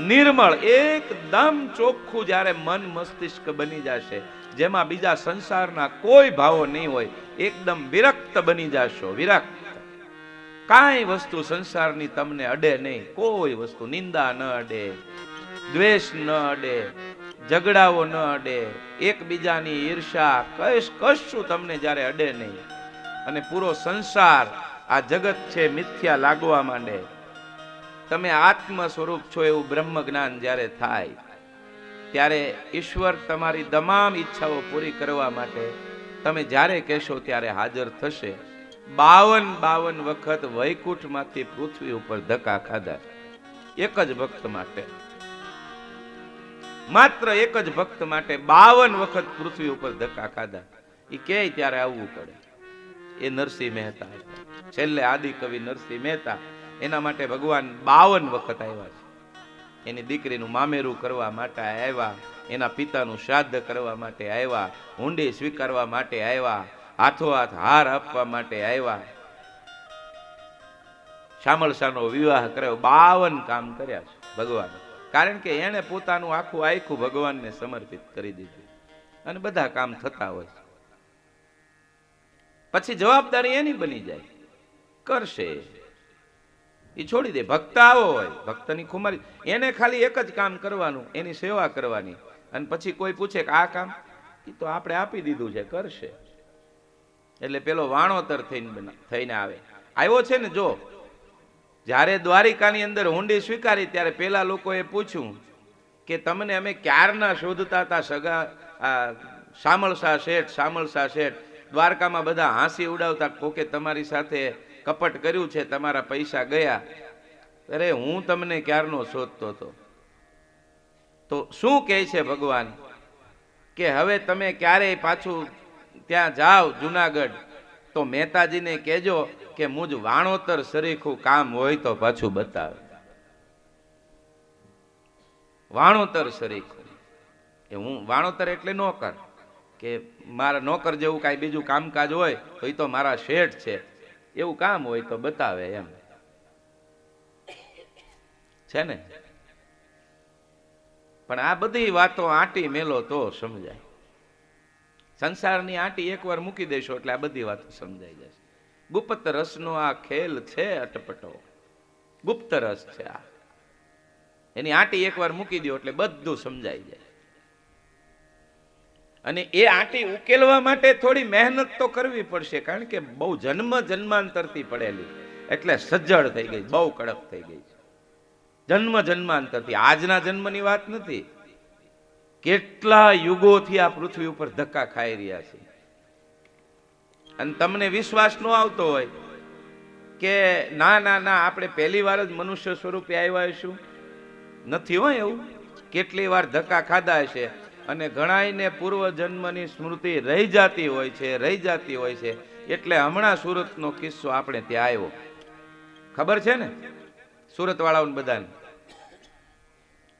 નિર્મળ, એકદમ ચોખ્ખું જ્યારે મન મસ્તિષ્ક બની જશે, જેમાં બીજા સંસારના કોઈ ભાવો નહીં હોય, એકદમ વિરક્ત બની જશો, વિરક્ત. કાંઈ વસ્તુ સંસારની તમને અડે નહીં, કોઈ વસ્તુ, નિંદા ન અડે, દ્વેષ ન અડે, ઝઘડાઓ ન અડે, એકબીજાની ઈર્ષા કશ, કશું તમને જ્યારે અડે નહીં. અને પૂરો સંસાર આ જગત છે મિથ્યા લાગવા માંડે. તમે આત્મ સ્વરૂપ છો એવું બ્રહ્મ જ્ઞાન જ્યારે થાય, ત્યારે ઈશ્વર તમારી તમામ ઈચ્છાઓ પૂરી કરવા માટે તમે જ્યારે કહેશો ત્યારે હાજર થશે. બાવન બાવન વખત વૈકુંઠમાંથી પૃથ્વી ઉપર ધક્કા ખાધા. એક જ ભક્ત માટે. માત્ર એક જ ભક્ત માટે બાવન વખત પૃથ્વી ઉપર ધક્કા ખાધા. એ કે ત્યારે આવવું પડે? એ નરસિંહ મહેતા છેલ્લે આદિ કવિ નરસિંહ મહેતા એના માટે ભગવાન બાવન વખત આવ્યા છે. એની દીકરીનું મામેરું કરવા માટે આવ્યા, એના પિતાનું શ્રાદ્ધ કરવા માટે આવ્યા હુંડી સ્વીકારવા માટે આવ્યા હાથોહાથ હાર આપવા માટે આવ્યા. શામળશાનો વિવાહ કર્યો, બાવન કામ કર્યા છે ભગવાન. કારણ કે એણે પોતાનું આખું આખું ભગવાનને સમર્પિત કરી દીધું. અને બધા કામ થતા હોય છે. પછી જવાબદારી એની બની જાય. કરશે. એ છોડી દે. ભક્ત આવો હોય, ભક્તની ખુમારી. એને ખાલી એક જ કામ કરવાનું, એની સેવા કરવાની. અને પછી કોઈ પૂછે કે આ કામ? એ તો આપણે આપી દીધું છે, કરશે. એટલે પેલો વાણોતર થઈને થઈને આવે. આવ્યો છે ને, જો. જ્યારે દ્વારિકાની અંદર હુંડી સ્વીકારી, ત્યારે પેલા લોકોએ પૂછ્યું કે તમને અમે ક્યારના શોધતા હતા, સગા? આ શામળશા શેઠ શામળશા શેઠ? દ્વારકામાં બધા હાંસી ઉડાવતા, કોકે તમારી સાથે કપટ કર્યું છે, તમારા પૈસા ગયા. અરે, હું તમને ક્યારનો શોધતો હતો? તો શું કહે છે ભગવાન? કે હવે તમે ક્યારેય પાછું ત્યાં જાઓ જુનાગઢ, તો મહેતાજીને કહેજો કે મુજ વાણોતર સરીખું કામ હોય તો પાછું બતાવે. વાણોતર સરીખું. એ હું વાણોતર એટલે નોકર, કે મારા નોકર જેવું કાંઈ બીજું કામકાજ હોય, તો એ તો મારા શેઠ છે. એવું કામ હોય તો બતાવે એમ. છે ને? પણ આ બધી વાતો આંટી મેલો તો સમજાય. સંસારની આંટી એકવાર મૂકી દેશો એટલે આ બધી વાતો સમજાઈ જશે. ગુપ્ત રસનો આ ખેલ છે અટપટો. ગુપ્ત રસ છે આ. એની આંટી એકવાર મૂકી દો એટલે બધું સમજાઈ જાય. અને એ આંટી ઉકેલવા માટે થોડી મહેનત તો કરવી પડશે, કારણ કે બહુ જન્મ જન્માંતરથી પડેલી. એટલે સજ્જડ થઈ ગઈ, બહુ કડક થઈ ગઈ જન્મ જન્માંતરથી, આજના જન્મની વાત નથી. કેટલા યુગોથી આ પૃથ્વી ઉપર ધક્કા ખાઈ રહ્યા છે. અને તમને વિશ્વાસ ન આવતો હોય કે ના ના ના, આપણે પહેલી વાર જ મનુષ્ય સ્વરૂપે આવ્યા છું નથી હોય એવું? કેટલી વાર ધક્કા ખાધા હશે? અને ઘણાયને પૂર્વ જન્મની સ્મૃતિ રહી જતી હોય છે, રહી જતી હોય છે. એટલે હમણાં સુરતનો કિસ્સો આપણે ત્યાં આવ્યો. ખબર છે ને? સુરત વાળાઓને બધાને.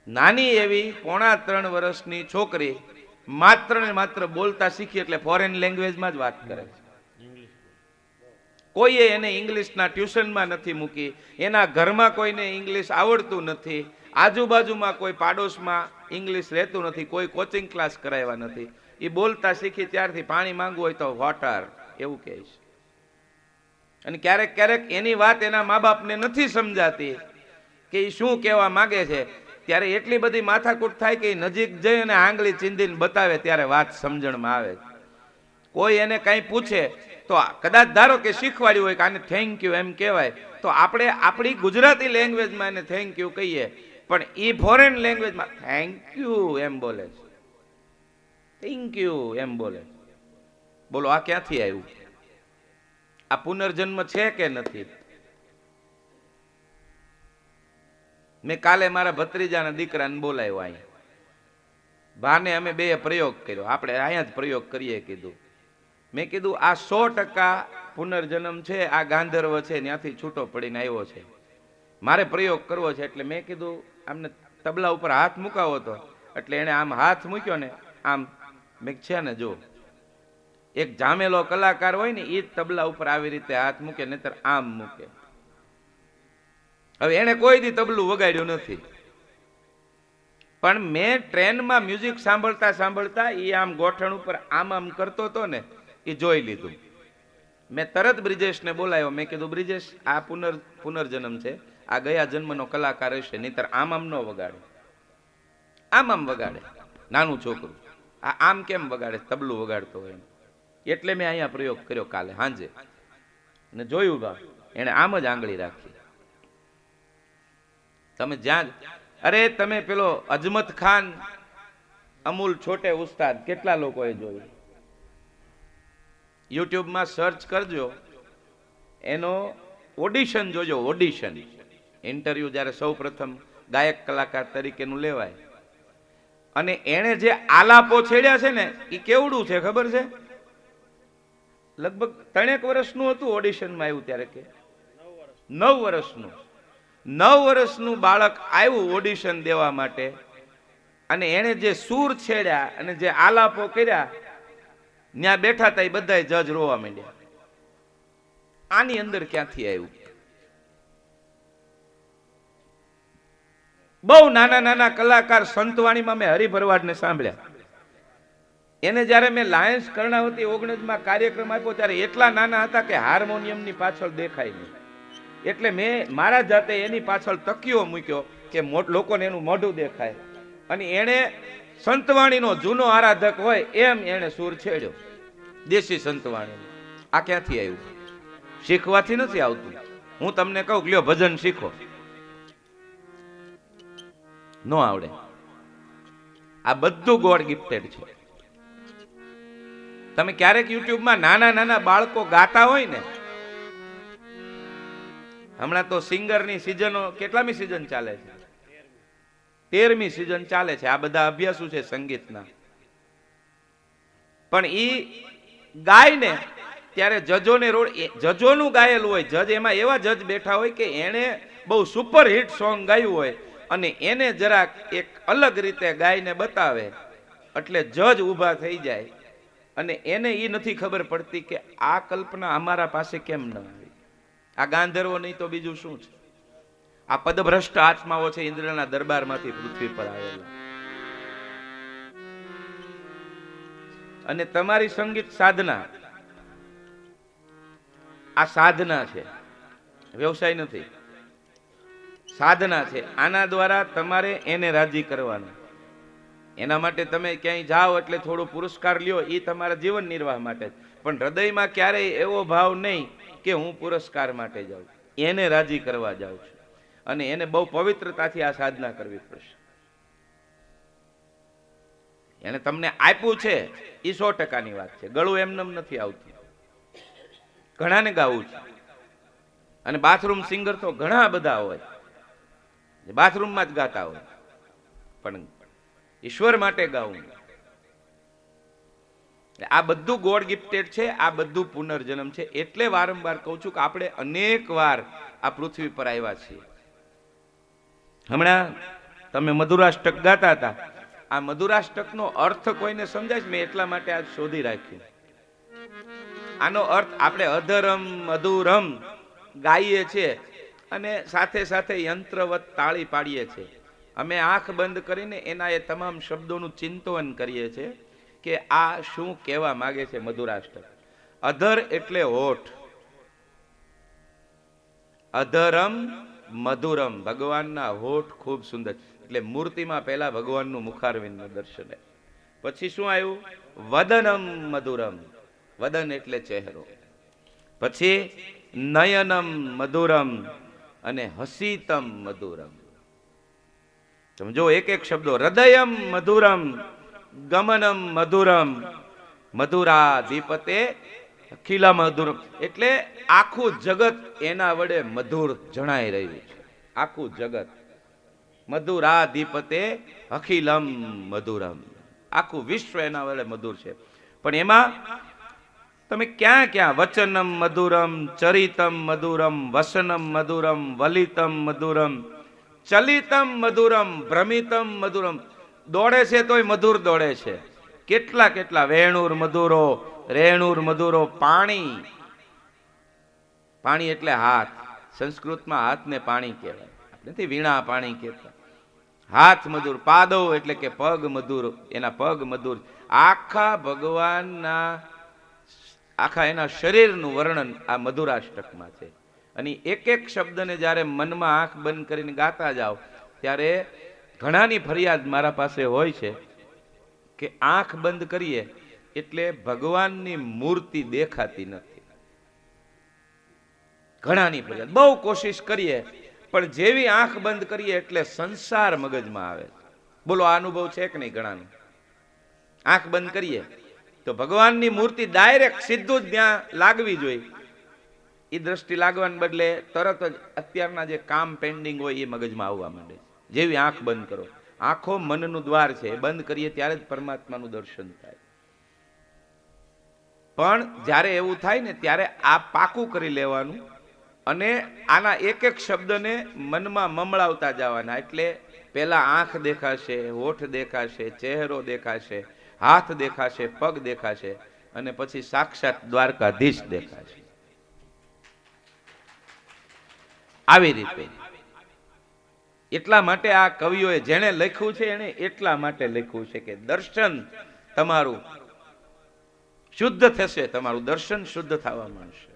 નાની એવી પોણા ત્રણ વર્ષની છોકરી માત્ર ને માત્ર બોલતા શીખી એટલે ફોરેન લેંગ્વેજમાં જ વાત કરે છે. કોઈએ એને ઇંગ્લિશના ટ્યુશનમાં નથી મૂકી, એના ઘરમાં કોઈને ઇંગ્લિશ આવડતું નથી આજુબાજુમાં કોઈ પાડોશમાં ઇંગ્લિશ રહેતું નથી, કોઈ કોચિંગ ક્લાસ કરાવ્યા નથી. એ બોલતા શીખી ત્યારથી પાણી માંગવું હોય તો વોટર એવું કહે છે. અને ક્યારેક ક્યારેક એની વાત એના મા બાપને નથી સમજાતી કે એ શું કહેવા માગે છે. ત્યારે એટલી બધી માથાકૂટ થાય કે નજીક જઈ અને આંગળી ચીંધીને બતાવે ત્યારે વાત સમજણમાં આવે કોઈ એને કંઈ પૂછે તો કદાચ ધારો કે શીખવાડ્યું હોય કે આને થેન્ક યુ એમ કહેવાય, તો આપણે આપણી ગુજરાતી લેંગ્વેજમાં એને થેન્ક યુ કહીએ. પણ એ ફોરેન લેંગ્વેજમાં થેન્ક યુ એમ બોલે છે. થેન્ક યુ એમ બોલે બોલો, આ ક્યાંથી આવ્યું? આ પુનર્જન્મ છે કે નથી? મેં કાલે મારા ભત્રીજાના દીકરાને બોલાવ્યો અહીંયા ભાને અમે બે પ્રયોગ કર્યો. આપણે અહીંયા જ પ્રયોગ કરીએ કીધું. મેં કીધું, આ સો ટકા પુનર્જન્મ છે, આ ગાંધર્વ છે, ત્યાંથી છૂટો પડીને આવ્યો છે. મારે પ્રયોગ કરવો છે. એટલે મેં કીધું આમને તબલા ઉપર હાથ મુકાવો તો. એટલે એણે આમ હાથ મૂક્યો ને, આમ મેં છે ને, જો, એક જામેલો કલાકાર હોય ને એ તબલા ઉપર આવી રીતે હાથ મૂકે, નહીતર આમ મૂકે. હવે એને કોઈ દી તબલું વગાડ્યું નથી. પણ મેં ટ્રેનમાં મ્યુઝિક સાંભળતા સાંભળતા એ આમ ગોઠણ ઉપર આમ આમ કરતો હતો ને એ જોઈ લીધું. મેં તરત બ્રિજેશને બોલાયો મેં કીધું, બ્રિજેશ, આ પુનર પુનર્જન્મ છે. આ ગયા જન્મનો કલાકાર હશે, નહીતર આમ આમ ન વગાડે. આમ આમ વગાડે. નાનું છોકરું. આ આમ કેમ વગાડે? તબલું વગાડતો હોય એટલે મેં અહીંયા પ્રયોગ કર્યો કાલે સાંજે ને જોયું બા, એણે આમ જ આંગળી રાખી. તમે જ્યાં અરે તમે પેલો અજમત ખાન, અમૂલ છોટે ઉસ્તાદ, કેટલા લોકોએ જોયું? યુટ્યુબમાં સર્ચ કરજો. એનો ઓડિશન જોજો ઓડિશન ઇન્ટરવ્યુ જ્યારે સૌ પ્રથમ ગાયક કલાકાર તરીકેનું લેવાય. અને એણે જે આલાપો છેડ્યા છે ને એ કેવડું છે ખબર છે? લગભગ ત્રણેક વર્ષનું હતું ઓડિશનમાં આવ્યું ત્યારે કે. નવ વર્ષનું. નવ વર્ષનું બાળક આવ્યું ઓડિશન દેવા માટે. અને એણે જે સૂર છેડ્યા અને જે આલાપો કર્યા ત્યાં બેઠા હતા એ બધા જજ રોવા માંડ્યા. આની અંદર ક્યાંથી આવ્યું? બહુ નાના નાના કલાકાર સંતવાણીમાં મેં હરિભરવાડને સાંભળ્યા. એને જ્યારે મેં લાયન્સ કર્ણાવતી ઓગણજમાં કાર્યક્રમ આપ્યો, ત્યારે એટલા નાના હતા કે હાર્મોનિયમની પાછળ દેખાય નહીં. એટલે મેં મારા જાતે એની પાછળ તકિયો મૂક્યો કે લોકોને એનું મોઢું દેખાય. અને એણે સંતવાણીનો જૂનો આરાધક હોય એમ એણે સૂર છેડ્યો. દેશી સંતવાણીનો. આ ક્યાંથી આવ્યું? શીખવાથી નથી આવતું. હું તમને કહું લ્યો ભજન શીખો. નો આવડે. આ બધું ગોડ ગિફ્ટેડ છે. તમે ક્યારેક યુટ્યુબમાં નાના નાના બાળકો ગાતા હોય ને, હમણાં તો સિંગરની સિઝનો, કેટલામી સિઝન ચાલે છે? તેરમી સિઝન ચાલે છે. આ બધા અભ્યાસો છે સંગીતના. પણ ઈ ગાય ને ત્યારે જજોને રોડ, એ- જજોનું ગાયેલું હોય, જજ એમાં એવા જજ બેઠા હોય કે એણે બહુ સુપર હિટ સોંગ ગાયું હોય. અને એને જરાક એક અલગ રીતે ગાયને બતાવે, એટલે જજ ઊભા થઈ જાય. અને એને એ નથી ખબર પડતી કે આ કલ્પના અમારા પાસે કેમ ન આવી. આ ગાંધર્વો નહીં તો બીજું શું છે? આ પદભ્રષ્ટ આત્માઓ છે ઇન્દ્રના દરબારમાંથી પૃથ્વી પર આવેલા. અને તમારી સંગીત સાધના, આ સાધના છે. વ્યવસાય નથી. સાધના છે. આના દ્વારા તમારે એને રાજી કરવાનું. એના માટે તમે ક્યાંય જાઓ એટલે થોડો પુરસ્કાર લ્યો એ તમારા જીવન નિર્વાહ માટે પણ હૃદયમાં ક્યારેય એવો ભાવ નહીં કે હું પુરસ્કાર માટે જાઉં. એને રાજી કરવા જાઉં છું. અને એને બહુ પવિત્રતાથી આ સાધના કરવી પડશે. એને તમને આપ્યું છે એ સો ટકાની વાત છે. ગળું એમનેમ નથી આવતું. ઘણાને ગાવું છે. અને બાથરૂમ સિંગર તો ઘણા બધા હોય. બાથરૂમમાં જ ગાતા હોય. પણ ઈશ્વર માટે ગાવું. આ બધું ગોડ ગિફ્ટેડ છે, આ બધું પુનર્જન્મ છે. એટલે વારંવાર કહું છું કે આપણે અનેક વાર આ પૃથ્વી પર આવ્યા છીએ. હમણાં તમે મધુરાષ્ટક ગાતા હતા. આ મધુરાષ્ટકનો અર્થ કોઈને સમજાય? મેં એટલા માટે આજ શોધી રાખ્યું. આનો અર્થ આપણે અધરમ, મધુરમ ગાઈએ છીએ. અને સાથે સાથે યંત્રવત તાળી પાડીએ છીએ અમે આંખ બંધ કરીને એના એ તમામ શબ્દોનું ચિંતવન કરીએ છીએ કે આ શું કહેવા માગે છે મધુરાષ્ટ્ર. અધર એટલે હોઠ. અધરમ મધુરમ. ભગવાનના હોઠ ખૂબ સુંદર એટલે મૂર્તિમાં પહેલા ભગવાનનું મુખારવિંદનું દર્શન. પછી શું આવ્યું? વદનમ મધુરમ. વદન એટલે ચહેરો. પછી નયનમ મધુરમ. અને હસીતમ મધુરમ. સમજો, એક એક શબ્દો, હૃદયમ મધુરમ, ગમનમ મધુરમ મધુરા દીપતે અખિલા મધુરમ એટલે આખું જગત એના વડે મધુર જણાઈ રહ્યું છે. આખું જગત મધુરા દીપતે અખિલમ મધુરમ. આખું વિશ્વ એના વડે મધુર છે. પણ એમાં તમે ક્યાં ક્યાં? વચનમ મધુરમ, ચરિતમ મધુરમ, વસનમ મધુરમ, વલિતમ મધુરમ, ચલિતમ મધુરમ, ભ્રમિતમ મધુરમ. દોડે છે તોય મધુર દોડે છે. કેટલા કેટલા? વેણુર મધુરો, રેણુર મધુરો, પાણી. પાણી એટલે હાથ. સંસ્કૃતમાં હાથને પાણી કહેવાય. નથી વીણા પાણી કહેતા. હાથ મધુર, પાદવ એટલે કે પગ મધુર. એના પગ મધુર. આખા ભગવાનના આખા એના શરીરનું વર્ણન આ મધુરાષ્ટકમાં છે. અને એક એક શબ્દને જ્યારે મનમાં આંખ બંધ કરીને ગાતા જાઓ, ત્યારે ઘણાની ફરિયાદ મારા પાસે હોય છે કે આંખ બંધ કરીએ એટલે ભગવાનની મૂર્તિ દેખાતી નથી. ઘણાની ફરિયાદ. બહુ કોશિશ કરીએ, પણ જેવી આંખ બંધ કરીએ એટલે સંસાર મગજમાં આવે બોલો, આ અનુભવ છે કે નહીં ઘણાનો? આંખ બંધ કરીએ તો ભગવાનની મૂર્તિ ડાયરેક્ટ સીધું જ ત્યાં લાગવી જોઈએ. એ દ્રષ્ટિ લાગવાને બદલે તરત જ અત્યારના જે કામ પેન્ડિંગ હોય એ મગજમાં આવવા માંડે જેવી આંખ બંધ કરો. આંખો મનનું દ્વાર છે. બંધ કરીએ ત્યારે જ પરમાત્માનું દર્શન થાય. પણ જ્યારે એવું થાય ને ત્યારે આ પાકું કરી લેવાનું અને આના એક એક શબ્દને મનમાં મમળાવતા જવાના. એટલે પહેલાં આંખ દેખાશે, હોઠ દેખાશે, ચહેરો દેખાશે. હાથ દેખાશે, પગ દેખાશે અને પછી સાક્ષાત દ્વારકાધીશ દેખાશે. આવી રીતે. એટલા માટે આ કવિઓએ જેણે લખ્યું છે એને એટલા માટે લખ્યું છે કે દર્શન તમારું શુદ્ધ થશે, તમારું દર્શન શુદ્ધ થવા માંડશે.